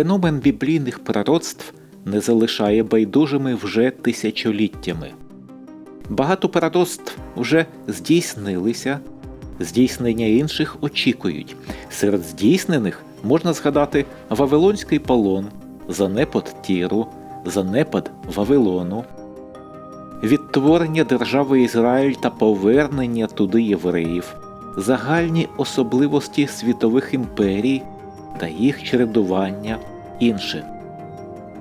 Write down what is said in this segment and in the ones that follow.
Феномен біблійних пророцтв не залишає байдужими вже тисячоліттями. Багато пророцтв вже здійснилися, здійснення інших очікують. Серед здійснених можна згадати Вавилонський полон, занепад Тіру, занепад Вавилону, відтворення держави Ізраїль та повернення туди євреїв, загальні особливості світових імперій та їх чередування інше.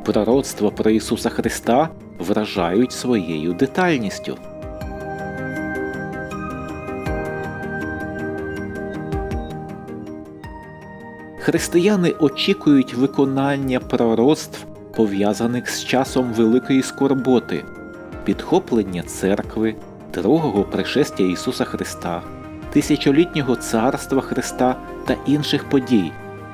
Пророцтва про Ісуса Христа вражають своєю детальністю. Християни очікують виконання пророцтв, пов'язаних з часом великої скорботи, підхоплення церкви, другого пришестя Ісуса Христа, тисячолітнього царства Христа та інших подій.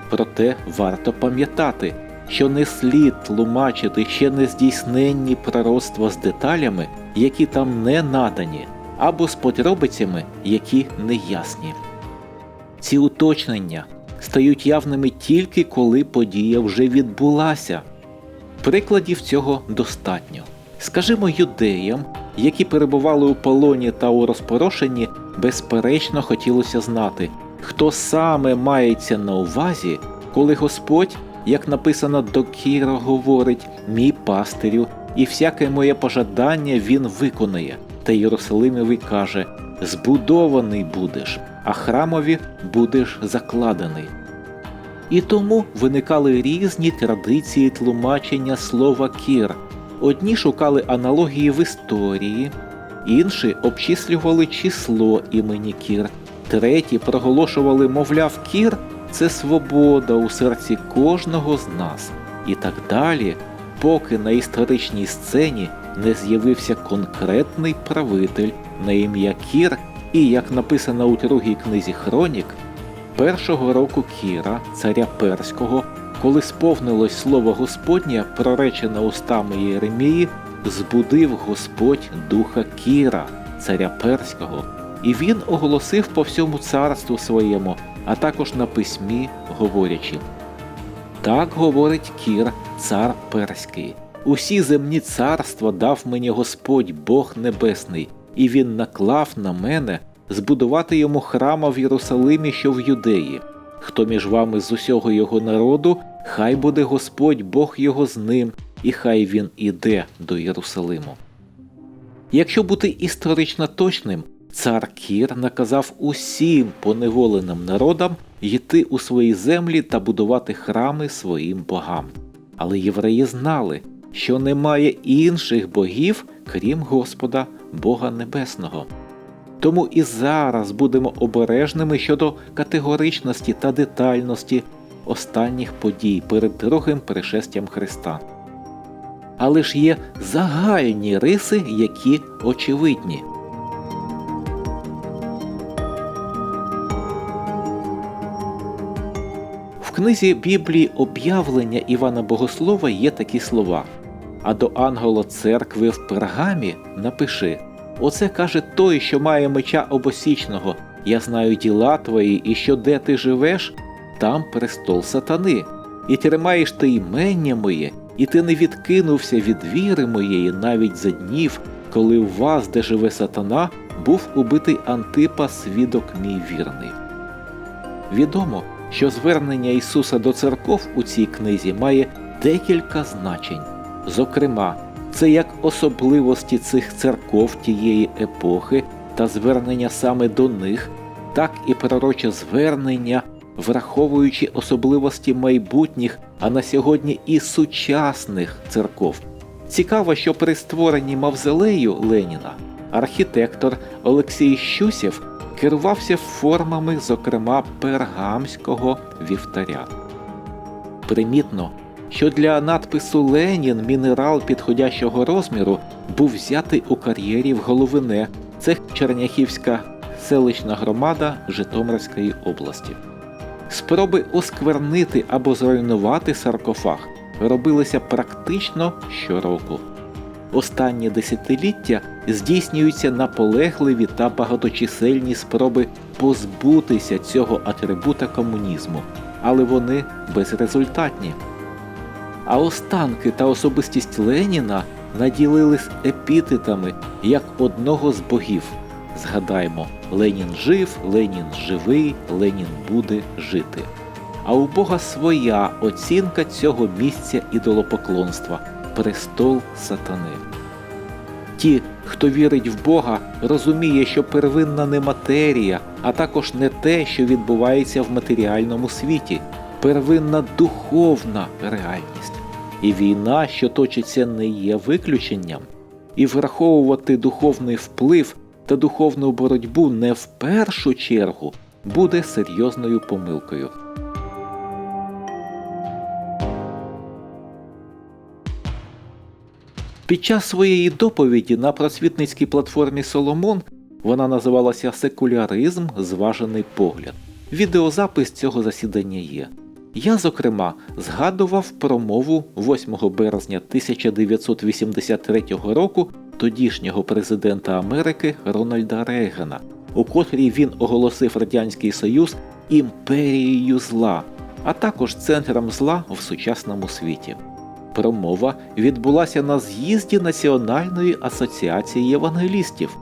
Проте варто пам'ятати, що не слід тлумачити ще не здійсненні пророцтва з деталями, які там не надані, або з подробицями, які не ясні. Ці уточнення стають явними тільки коли подія вже відбулася. Прикладів цього достатньо. Скажімо, юдеям, які перебували у полоні та у розпорошенні, безперечно хотілося знати, хто саме мається на увазі, коли Господь, як написано до Кіра, говорить мій пастирю, і всяке моє пожадання він виконає. Та Єрусалимові каже Збудований будеш, а храмові будеш закладений. І тому виникали різні традиції тлумачення слова кір. Одні шукали аналогії в історії, інші обчислювали число імені кір, треті проголошували, мовляв, кір це свобода у серці кожного з нас, і так далі, поки на історичній сцені не з'явився конкретний правитель на ім'я Кір, і, як написано у другій книзі Хронік, першого року Кіра, царя Перського, коли сповнилось слово Господнє, проречене устами Єремії, збудив Господь духа Кіра, царя Перського, і він оголосив по всьому царству своєму, а також на письмі, говорячи. Так говорить Кір, цар Перський. Усі земні царства дав мені Господь Бог Небесний, і він наклав на мене збудувати йому храма в Єрусалимі, що в Юдеї. Хто між вами з усього його народу, хай буде Господь Бог його з ним, і хай він іде до Єрусалиму. Якщо бути історично точним, цар Кір наказав усім поневоленим народам йти у свої землі та будувати храми своїм богам. Але євреї знали, що немає інших богів, крім Господа, Бога Небесного. Тому і зараз будемо обережними щодо категоричності та детальності останніх подій перед другим пришестям Христа. Але ж є загальні риси, які очевидні. Книзі Біблії об'явлення Івана Богослова є такі слова. А до ангела церкви в пергамі напиши Оце каже той, що має меча обосічного. Я знаю діла твої, і що де ти живеш, там престол сатани, і тримаєш ти імення моє, і ти не відкинувся від віри моєї навіть за днів, коли в вас, де живе сатана, був убитий Антипа, свідок мій вірний. Відомо, що звернення Ісуса до церков у цій книзі має декілька значень. Зокрема, це як особливості цих церков тієї епохи та звернення саме до них, так і пророче звернення, враховуючи особливості майбутніх, а на сьогодні і сучасних церков. Цікаво, що при створенні мавзолею Леніна архітектор Олексій Щусєв керувався формами, зокрема пергамського вівтаря. Примітно, що для надпису Ленін мінерал підходящого розміру був взятий у кар'єрі в Головине, це Черняхівська селищна громада Житомирської області. Спроби осквернити або зруйнувати саркофаг робилися практично щороку. Останні десятиліття здійснюються наполегливі та багаточисельні спроби позбутися цього атрибута комунізму але вони безрезультатні. А останки та особистість Леніна наділились епітетами як одного з богів. Згадаймо, Ленін жив, Ленін живий, Ленін буде жити. А у Бога своя оцінка цього місця ідолопоклонства престол сатани. Ті, хто вірить в Бога, розуміє, що первинна не матерія, а також не те, що відбувається в матеріальному світі, первинна духовна реальність. І війна, що точиться, не є виключенням, і враховувати духовний вплив та духовну боротьбу не в першу чергу буде серйозною помилкою. Під час своєї доповіді на просвітницькій платформі Соломон вона називалася Секуляризм зважений погляд. Відеозапис цього засідання є. Я, зокрема, згадував промову 8 березня 1983 року тодішнього президента Америки Рональда Рейгана, у котрій він оголосив Радянський Союз імперією зла, а також центром зла в сучасному світі. Промова відбулася на з'їзді Національної асоціації євангелістів.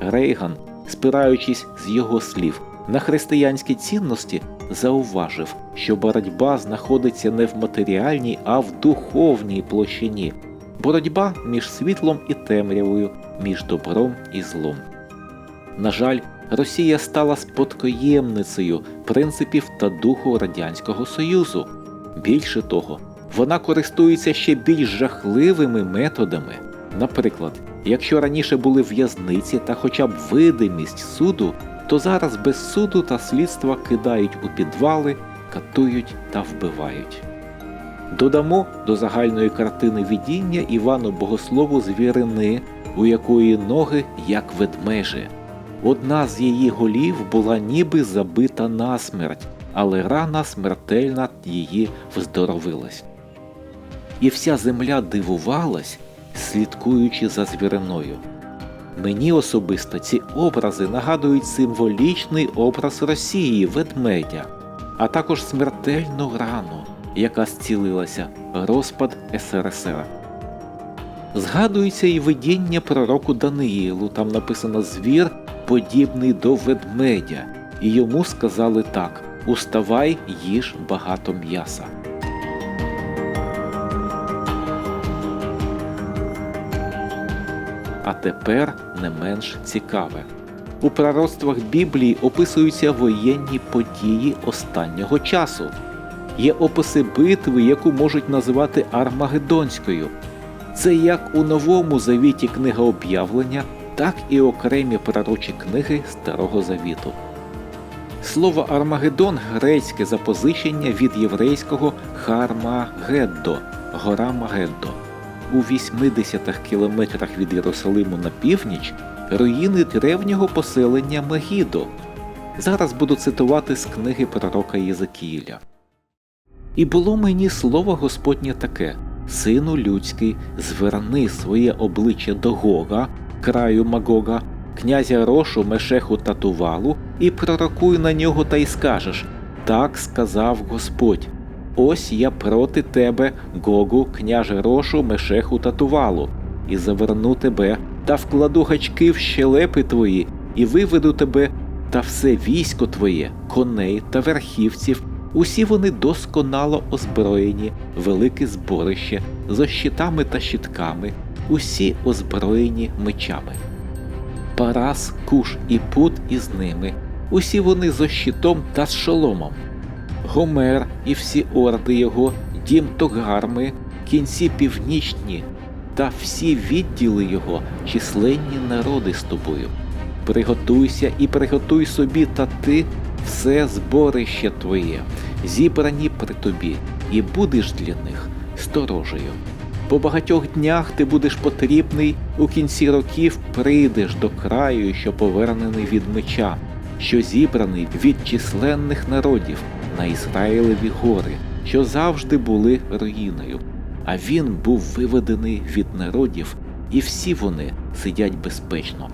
Рейган, спираючись з його слів на християнські цінності, зауважив, що боротьба знаходиться не в матеріальній, а в духовній площині, боротьба між світлом і темрявою, між добром і злом. На жаль, Росія стала спадкоємницею принципів та духу Радянського Союзу. Більше того, вона користується ще більш жахливими методами. Наприклад, якщо раніше були в'язниці та хоча б видимість суду, то зараз без суду та слідства кидають у підвали, катують та вбивають. Додамо до загальної картини видіння Івану Богослову звірини, у якої ноги як ведмежі. Одна з її голів була ніби забита насмерть, але рана смертельна її вздоровилась. І вся земля дивувалась, слідкуючи за звіриною. Мені особисто ці образи нагадують символічний образ Росії ведмедя, а також смертельну рану, яка зцілилася розпад СРСР. Згадується і видіння пророку Даниїлу, там написано звір, подібний до ведмедя, і йому сказали так: Уставай, їж багато м'яса. А тепер не менш цікаве. У пророцтвах Біблії описуються воєнні події останнього часу. Є описи битви, яку можуть називати Армагеддонською. Це як у новому завіті книга об'явлення, так і окремі пророчі книги Старого Завіту. Слово Армагеддон грецьке запозичення від єврейського Хармагеддо гора Магеддо. У 80 кілометрах від Єрусалиму на північ руїни древнього поселення Мегідо. Зараз буду цитувати з книги пророка Єзекіїля. І було мені слово Господнє таке Сину людський, зверни своє обличчя до Гога, краю Магога, князя Рошу, Мешеху та Тувалу, і пророкуй на нього та й скажеш Так сказав Господь. Ось я проти тебе, Гогу, княже Рошу, Мешеху та Тувалу, і заверну тебе, та вкладу гачки в щелепи твої, і виведу тебе та все військо твоє, коней та верхівців. Усі вони досконало озброєні, велике зборище, зо щитами та щитками, усі озброєні мечами. Парас, куш і пут із ними, усі вони зо щитом та з шоломом. Гомер і всі орди його, дім Тогарми, кінці північні, та всі відділи його, численні народи з тобою. Приготуйся і приготуй собі та ти все зборище твоє, зібрані при тобі, і будеш для них сторожею. По багатьох днях ти будеш потрібний, у кінці років прийдеш до краю, що повернений від меча, що зібраний від численних народів на Ізраїлеві гори, що завжди були руїною. А він був виведений від народів, і всі вони сидять безпечно.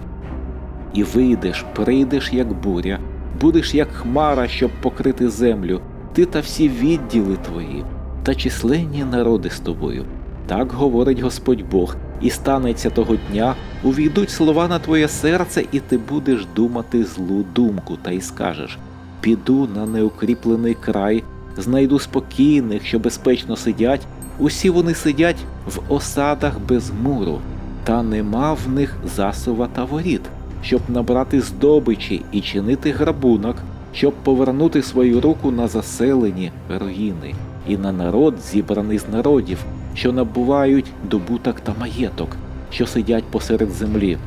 І вийдеш, прийдеш, як буря, будеш як хмара, щоб покрити землю, ти та всі відділи твої, та численні народи з тобою. Так говорить Господь Бог, і станеться того дня, увійдуть слова на твоє серце, і ти будеш думати злу думку, та й скажеш Піду на неукріплений край, знайду спокійних, що безпечно сидять, усі вони сидять в осадах без муру, та нема в них засува та воріт, щоб набрати здобичі і чинити грабунок, щоб повернути свою руку на заселені руїни і на народ, зібраний з народів, що набувають добуток та маєток, що сидять посеред землі.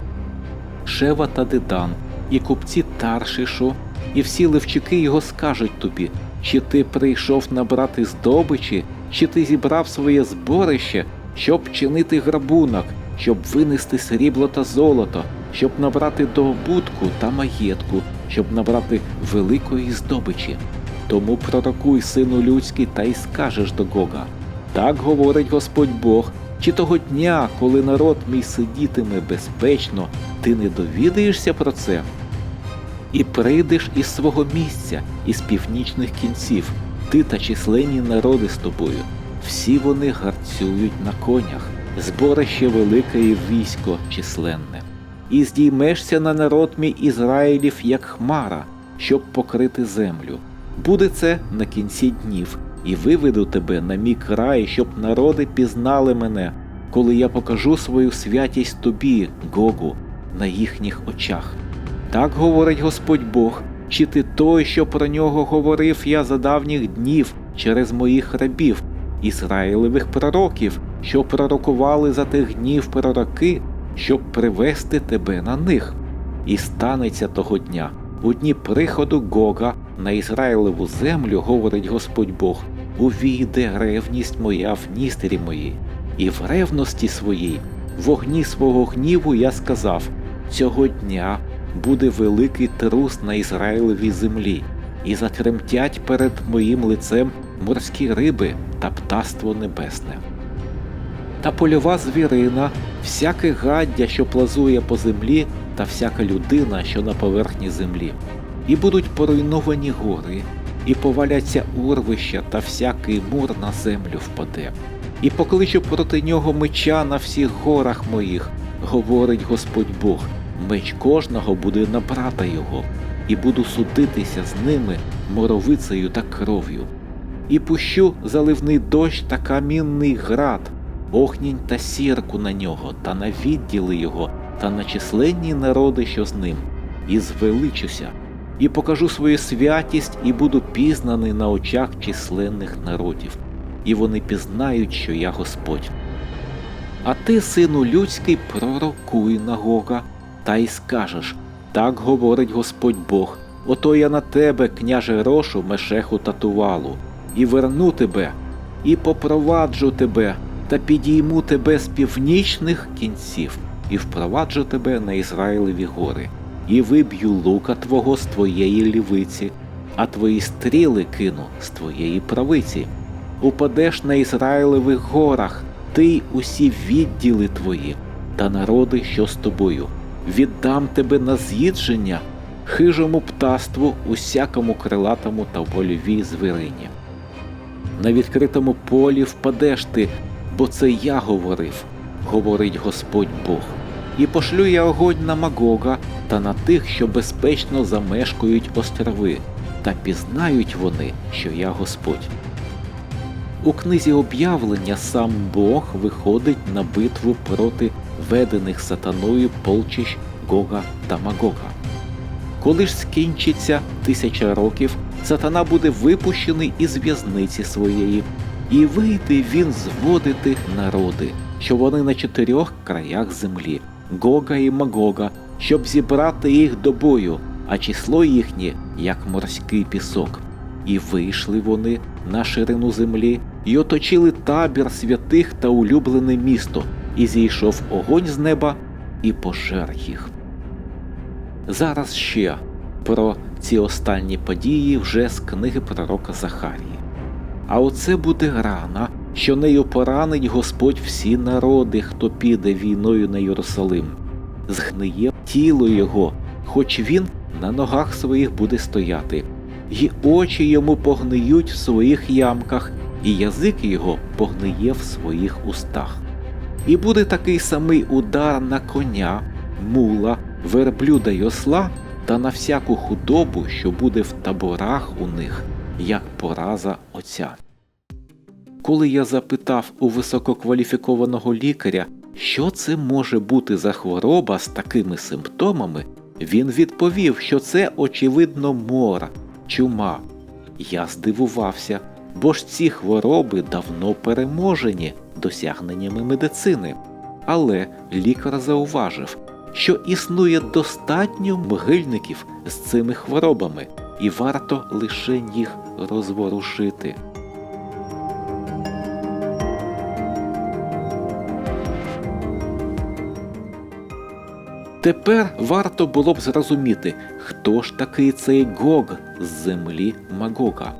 Шева та Дедан, і купці Таршишу, і всі левчики його скажуть тобі, чи ти прийшов набрати здобичі, чи ти зібрав своє зборище, щоб чинити грабунок, щоб винести срібло та золото, щоб набрати добутку та маєтку, щоб набрати великої здобичі. Тому пророкуй, сину людський, та й скажеш до Гога. Так говорить Господь Бог, чи того дня, коли народ мій сидітиме безпечно, ти не довідаєшся про це? І прийдеш із свого місця, із північних кінців, ти та численні народи з тобою. Всі вони гарцюють на конях, зборище велике і військо численне. І здіймешся на народ мій Ізраїлів, як хмара, щоб покрити землю. Буде це на кінці днів, і виведу тебе на мій край, щоб народи пізнали мене, коли я покажу свою святість тобі, Гогу, на їхніх очах. Так говорить Господь Бог, чи ти той, що про нього говорив я за давніх днів через моїх рабів, Ізраїлевих пророків, що пророкували за тих днів пророки, щоб привести тебе на них. І станеться того дня, у дні приходу Гога на Ізраїлеву землю, говорить Господь Бог, увійде ревність моя в ністері моїй, і в ревності своїй, в огні свого гніву я сказав: цього дня буде великий трус на Ізраїлевій землі, і затремтять перед моїм лицем морські риби та птаство небесне. Та польова звірина, всяке гаддя, що плазує по землі, та всяка людина, що на поверхні землі, і будуть поруйновані гори, і поваляться урвища, та всякий мур на землю впаде. І покличу проти нього меча на всіх горах моїх, говорить Господь Бог, меч кожного буде на брата його, і буду судитися з ними моровицею та кров'ю. І пущу заливний дощ та камінний град, огнінь та сірку на нього, та на відділи його, та на численні народи, що з ним, і звеличуся, і покажу свою святість, і буду пізнаний на очах численних народів, і вони пізнають, що я Господь. А ти, сину людський, пророкуй на Гога, та й скажеш так говорить Господь Бог. Ото я на тебе, княже Рошу, мешеху та тувалу, і верну тебе, і попроваджу тебе, та підійму тебе з північних кінців, і впроваджу тебе на Ізраїлеві гори, і виб'ю лука твого з твоєї лівиці, а твої стріли кину з твоєї правиці. Упадеш на Ізраїлевих горах, ти й усі відділи твої, та народи, що з тобою. Віддам тебе на з'їдження хижому птаству, усякому крилатому та вольовій звірині. На відкритому полі впадеш ти, бо це я говорив, говорить Господь Бог. І пошлю я огонь на Магога та на тих, що безпечно замешкають острови, та пізнають вони, що я Господь. У книзі об'явлення сам Бог виходить на битву проти ведених сатаною полчищ Гога та Магога. Коли ж скінчиться тисяча років, сатана буде випущений із в'язниці своєї, і вийде він зводити народи, що вони на чотирьох краях землі, Гога і Магога, щоб зібрати їх до бою, а число їхнє, як морський пісок. І вийшли вони на ширину землі, і оточили табір святих та улюблене місто, і зійшов огонь з неба і пожер їх. Зараз ще про ці останні події вже з книги пророка Захарії. А оце буде рана, що нею поранить Господь всі народи, хто піде війною на Єрусалим, згниє тіло його, хоч він на ногах своїх буде стояти, і очі йому погниють в своїх ямках, і язик його погниє в своїх устах. І буде такий самий удар на коня, мула, верблюда й осла та на всяку худобу, що буде в таборах у них, як пораза Отця. Коли я запитав у висококваліфікованого лікаря, що це може бути за хвороба з такими симптомами, він відповів, що це очевидно мора, чума. Я здивувався, бо ж ці хвороби давно переможені досягненнями медицини. Але лікар зауважив, що існує достатньо могильників з цими хворобами, і варто лише їх розворушити. Тепер варто було б зрозуміти, хто ж такий цей Гог з землі Магога.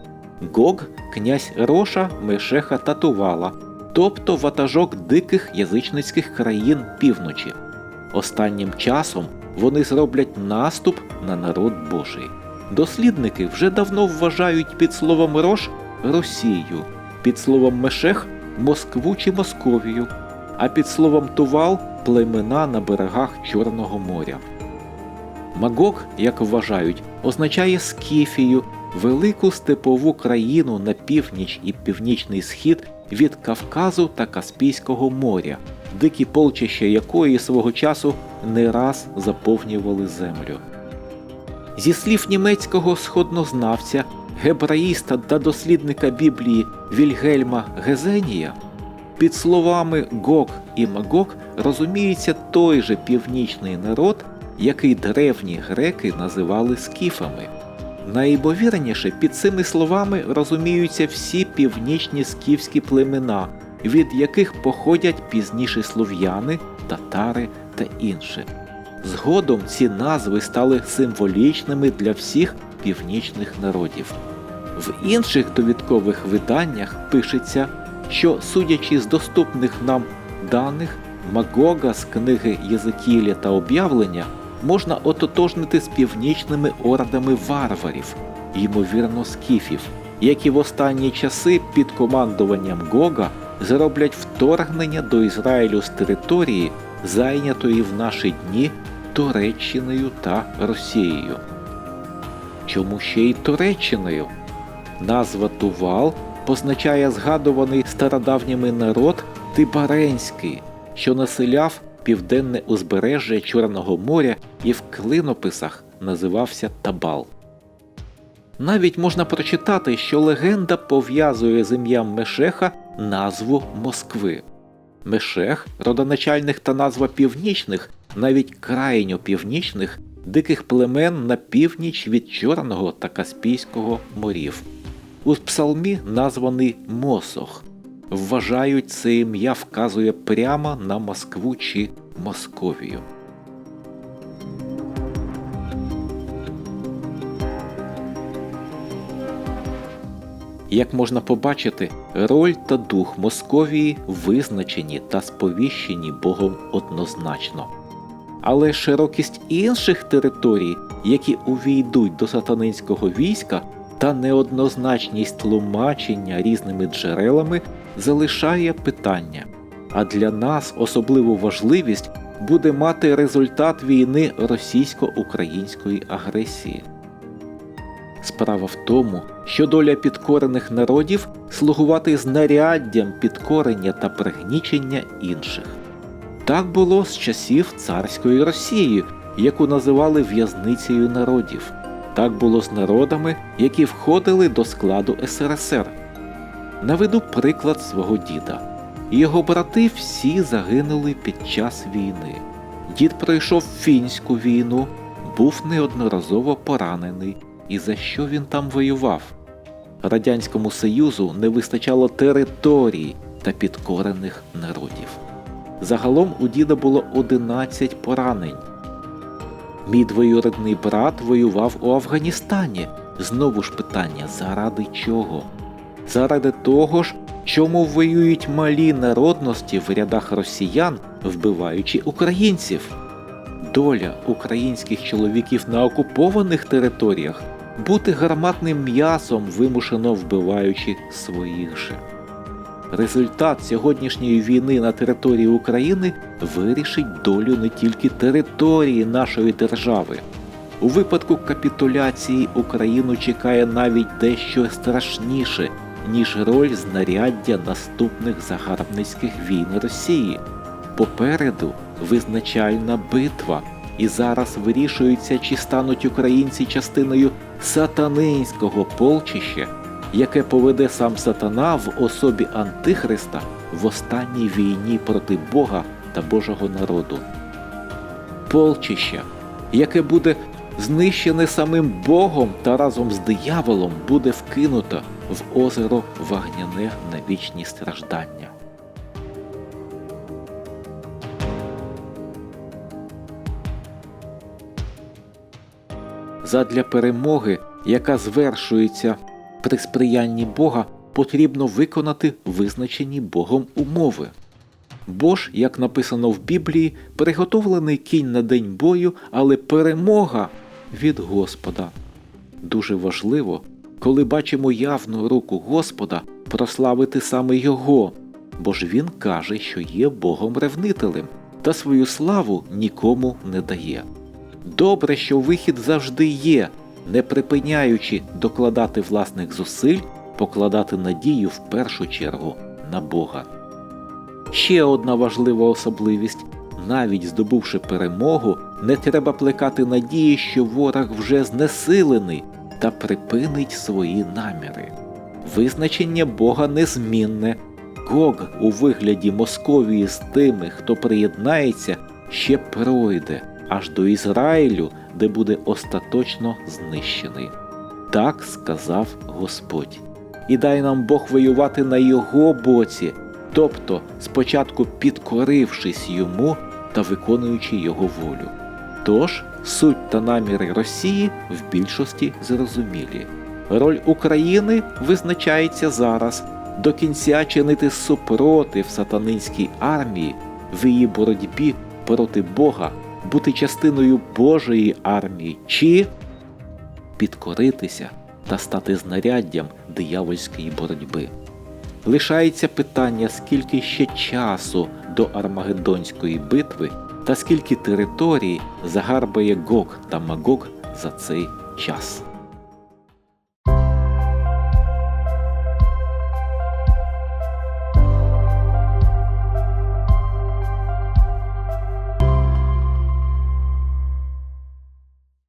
Гог князь Роша, Мешеха та Тувала, тобто ватажок диких язичницьких країн півночі. Останнім часом вони зроблять наступ на народ Божий. Дослідники вже давно вважають під словом Рош Росію, під словом Мешех Москву чи Московію, а під словом Тувал племена на берегах Чорного моря. Магог, як вважають, означає Скіфію, велику степову країну на північ і північний схід від Кавказу та Каспійського моря, дикі полчища якої свого часу не раз заповнювали землю. Зі слів німецького сходнознавця, гебраїста та дослідника Біблії Вільгельма Гезенія, під словами Гог і Магог розуміється той же північний народ, який древні греки називали скіфами. Найімовірніше під цими словами розуміються всі північні скіфські племена, від яких походять пізніші слов'яни, татари та інше. Згодом ці назви стали символічними для всіх північних народів. В інших довідкових виданнях пишеться, що, судячи з доступних нам даних, Магога з книги Єзекіля та об'явлення можна ототожнити з північними ордами варварів, ймовірно, скіфів, які в останні часи під командуванням Гога зроблять вторгнення до Ізраїлю з території, зайнятої в наші дні Туреччиною та Росією. Чому ще й Туреччиною? Назва Тувал позначає згадуваний стародавніми народ Тибаренський, що населяв південне узбережжя Чорного моря і в клинописах називався Табал. Навіть можна прочитати, що легенда пов'язує з ім'ям Мешеха назву Москви. Мешех, родоначальних та назва північних, навіть крайньо північних, диких племен на північ від Чорного та Каспійського морів. У псалмі названий Мосох. Вважають, це ім'я вказує прямо на Москву чи Московію. Як можна побачити, роль та дух Московії визначені та сповіщені Богом однозначно. Але широкість інших територій, які увійдуть до сатанинського війська, та неоднозначність тлумачення різними джерелами залишає питання, а для нас особливу важливість буде мати результат війни російсько-української агресії. Справа в тому, що доля підкорених народів слугувати знаряддям підкорення та пригнічення інших. Так було з часів царської Росії, яку називали в'язницею народів. Так було з народами, які входили до складу СРСР. Наведу приклад свого діда. Його брати всі загинули під час війни. Дід пройшов фінську війну, був неодноразово поранений. І за що він там воював? Радянському Союзу не вистачало територій та підкорених народів. Загалом у діда було 11 поранень. Мій двоюрідний брат воював у Афганістані. Знову ж питання, заради чого? Заради того ж, чому воюють малі народності в рядах росіян, вбиваючи українців? Доля українських чоловіків на окупованих територіях бути гарматним м'ясом, вимушено вбиваючи своїх же. Результат сьогоднішньої війни на території України вирішить долю не тільки території нашої держави. У випадку капітуляції Україну чекає навіть дещо страшніше, ніж роль знаряддя наступних загарбницьких війн Росії. Попереду визначальна битва, і зараз вирішується, чи стануть українці частиною сатанинського полчища, яке поведе сам сатана в особі Антихриста в останній війні проти Бога та Божого народу. Полчища, яке буде знищене самим Богом та разом з дияволом буде вкинуто в озеро вагняне на вічні страждання. Задля перемоги, яка звершується при сприянні Бога, потрібно виконати визначені Богом умови. Бо ж, як написано в Біблії, приготовлений кінь на день бою, але перемога від Господа. Дуже важливо, коли бачимо явну руку Господа, прославити саме Його, бо ж Він каже, що є Богом ревнителем та свою славу нікому не дає. Добре, що вихід завжди є, не припиняючи докладати власних зусиль, покладати надію в першу чергу на Бога. Ще одна важлива особливість навіть здобувши перемогу, не треба плекати надії, що ворог вже знесилений та припинить свої наміри. Визначення Бога незмінне. Гог у вигляді Московії з тими, хто приєднається, ще пройде аж до Ізраїлю, де буде остаточно знищений. Так сказав Господь. І дай нам Бог воювати на його боці, тобто спочатку підкорившись йому та виконуючи його волю. Тож суть та наміри Росії в більшості зрозумілі. Роль України визначається зараз до кінця чинити супротив сатанинській армії в її боротьбі проти Бога, бути частиною Божої армії чи підкоритися та стати знаряддям диявольської боротьби. Лишається питання, скільки ще часу до Армагеддонської битви та скільки територій загарбає Гог та Магог за цей час.